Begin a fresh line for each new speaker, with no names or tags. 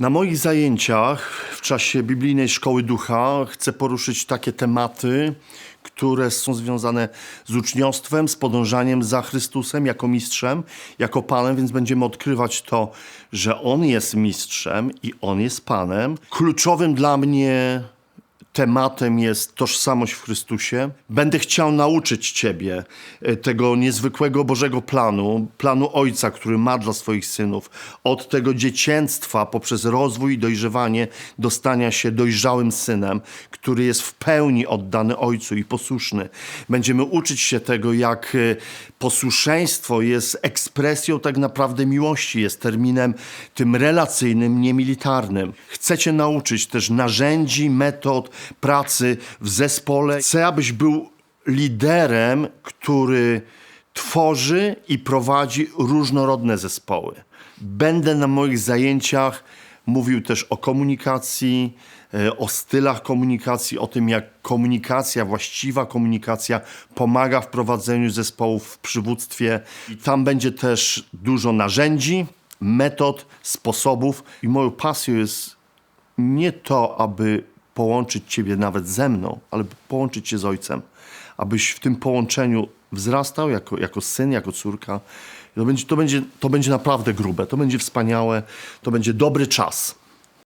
Na moich zajęciach w czasie biblijnej szkoły ducha chcę poruszyć takie tematy, które są związane z uczniostwem, z podążaniem za Chrystusem jako mistrzem, jako Panem, więc będziemy odkrywać to, że On jest mistrzem i On jest Panem. Kluczowym dla mnie tematem jest tożsamość w Chrystusie. Będę chciał nauczyć Ciebie e, tego niezwykłego Bożego planu, planu Ojca, który ma dla swoich synów. Od tego dziecięctwa poprzez rozwój i dojrzewanie do stania się dojrzałym synem, który jest w pełni oddany Ojcu i posłuszny. Będziemy uczyć się tego, jak e, posłuszeństwo jest ekspresją tak naprawdę miłości, jest terminem tym relacyjnym, niemilitarnym. Chcecie nauczyć też narzędzi, metod pracy w zespole. Chcę, abyś był liderem, który tworzy i prowadzi różnorodne zespoły. Będę na moich zajęciach mówił też o komunikacji, e, o stylach komunikacji, o tym, jak komunikacja, właściwa komunikacja pomaga w prowadzeniu zespołów w przywództwie. Tam będzie też dużo narzędzi, metod, sposobów. I moją pasją jest nie to, aby połączyć Ciebie nawet ze mną, ale połączyć Cię z Ojcem. Abyś w tym połączeniu wzrastał jako, jako syn, jako córka. To będzie, to, będzie, to będzie naprawdę grube, to będzie wspaniałe, to będzie dobry czas.